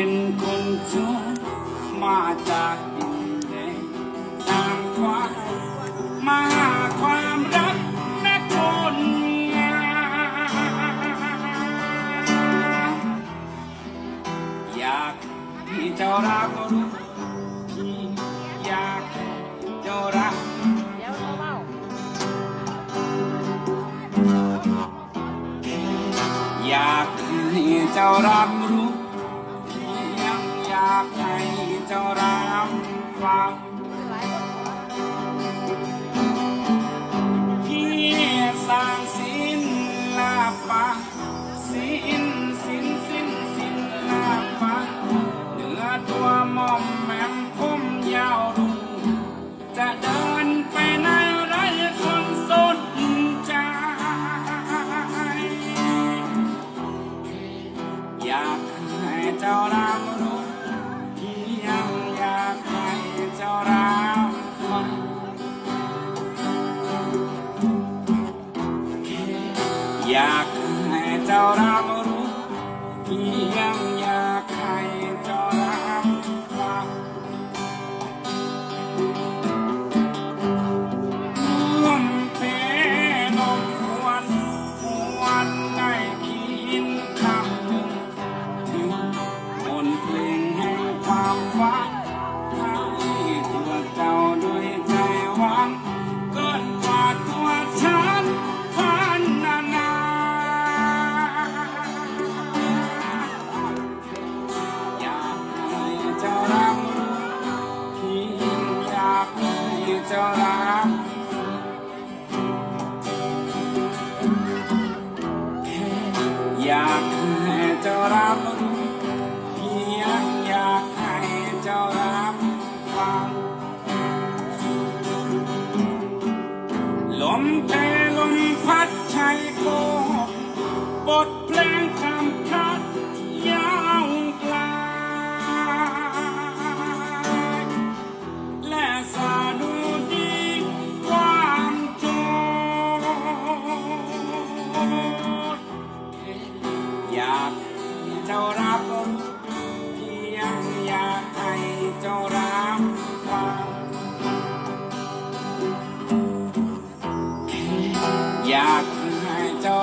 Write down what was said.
เป็นคนชั่วมาจากดินแดนทางควายมาหาความรักและคนงามอยากให้เจ้ารักรู้ที่อยากให้เจ้ารักอยากให้เจ้ารับรู้ากให้เจ้ารำฟัง รักรู้ที่ยังอยากให้เจ้ารักฟังลมเพลมหวนหวนในคินคำหนึ่งถึงบนเพลงแห่งความฝัน จ้ารับอยากให้เจ้ารับเพียงอยากให้เจ้ารับฟังลมเพลลมพัดชัยโกบทเพลงคำ อยากเจ้ารับเพียงอยากให้เจ้ารับฟังอยากให้เจ้า